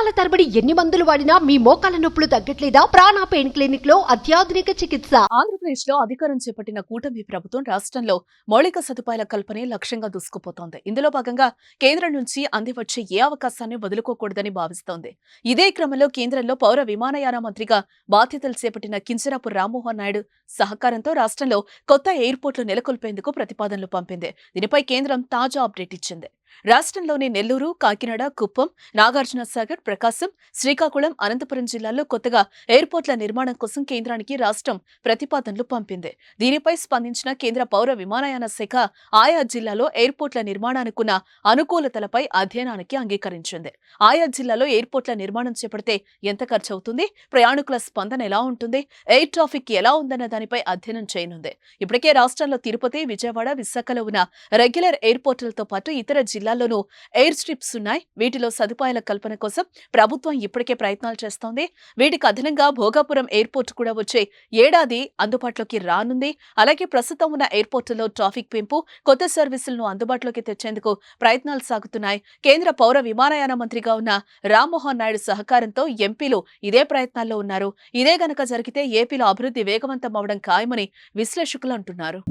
సంవత్సరాల తరబడి ఎన్ని మందులు వాడినా మీ మోకాల నొప్పులు తగ్గట్లేదా? ప్రాణ పెయిన్ క్లినిక్లో అత్యాధునిక చికిత్స. ఆంధ్రప్రదేశ్లో అధికారం చేపట్టిన కూటమి ప్రభుత్వం రాష్ట్రంలో మౌలిక సదుపాయాల కల్పనే లక్ష్యంగా దూసుకుపోతోంది. ఇందులో భాగంగా కేంద్రం నుంచి అందివచ్చే ఏ అవకాశాన్ని వదులుకోకూడదని భావిస్తోంది. ఇదే క్రమంలో కేంద్రంలో పౌర విమానయాన మంత్రిగా బాధ్యతలు చేపట్టిన కించరాపు రామ్మోహన్ నాయుడు సహకారంతో రాష్ట్రంలో కొత్త ఎయిర్పోర్ట్లు నెలకొల్పేందుకు ప్రతిపాదనలు పంపింది. దీనిపై కేంద్రం తాజా అప్డేట్ ఇచ్చింది. రాష్ట్రంలోని నెల్లూరు కాకినాడ కుప్పం నాగార్జునసాగర్ ప్రకాశం శ్రీకాకుళం అనంతపురం జిల్లాల్లో కొత్తగా ఎయిర్పోర్ట్ల నిర్మాణం కోసం కేంద్రానికి రాష్ట్రం ప్రతిపాదనలు పంపింది. దీనిపై స్పందించిన కేంద్ర పౌర విమానయాన శాఖ ఆయా జిల్లాలో ఎయిర్పోర్ట్ల నిర్మాణానికున్న అనుకూలతలపై అధ్యయనానికి అంగీకరించింది. ఆయా జిల్లాలో ఎయిర్పోర్ట్ల నిర్మాణం చేపడితే ఎంత ఖర్చు అవుతుంది ప్రయాణికుల స్పందన ఎలా ఉంటుంది? ఎయిర్ ట్రాఫిక్ ఎలా ఉందన్న దానిపై అధ్యయనం చేయనుంది. ఇప్పటికే రాష్ట్రంలో తిరుపతి విజయవాడ విశాఖలో ఉన్న రెగ్యులర్ ఎయిర్పోర్టులతో పాటు ఇతర జిల్లా జిల్లాల్లోనూ ఎయిర్ స్ట్రిప్స్ ఉన్నాయి. వీటిలో సదుపాయాల కల్పన కోసం ప్రభుత్వం ఇప్పటికే ప్రయత్నాలు చేస్తోంది. వీటికి అదనంగా భోగాపురం ఎయిర్పోర్ట్ కూడా వచ్చే ఏడాది అందుబాటులోకి రానుంది. అలాగే ప్రస్తుతం ఉన్న ఎయిర్పోర్టులో ట్రాఫిక్ పెంపు కొత్త సర్వీసులను అందుబాటులోకి తెచ్చేందుకు ప్రయత్నాలు సాగుతున్నాయి. కేంద్ర పౌర విమానయాన మంత్రిగా ఉన్న రామ్మోహన్ నాయుడు సహకారంతో ఎంపీలు ఇదే ప్రయత్నాల్లో ఉన్నారు. ఇదే గనక జరిగితే ఏపీలో అభివృద్ధి వేగవంతం అవడం ఖాయమని విశ్లేషకులు అంటున్నారు.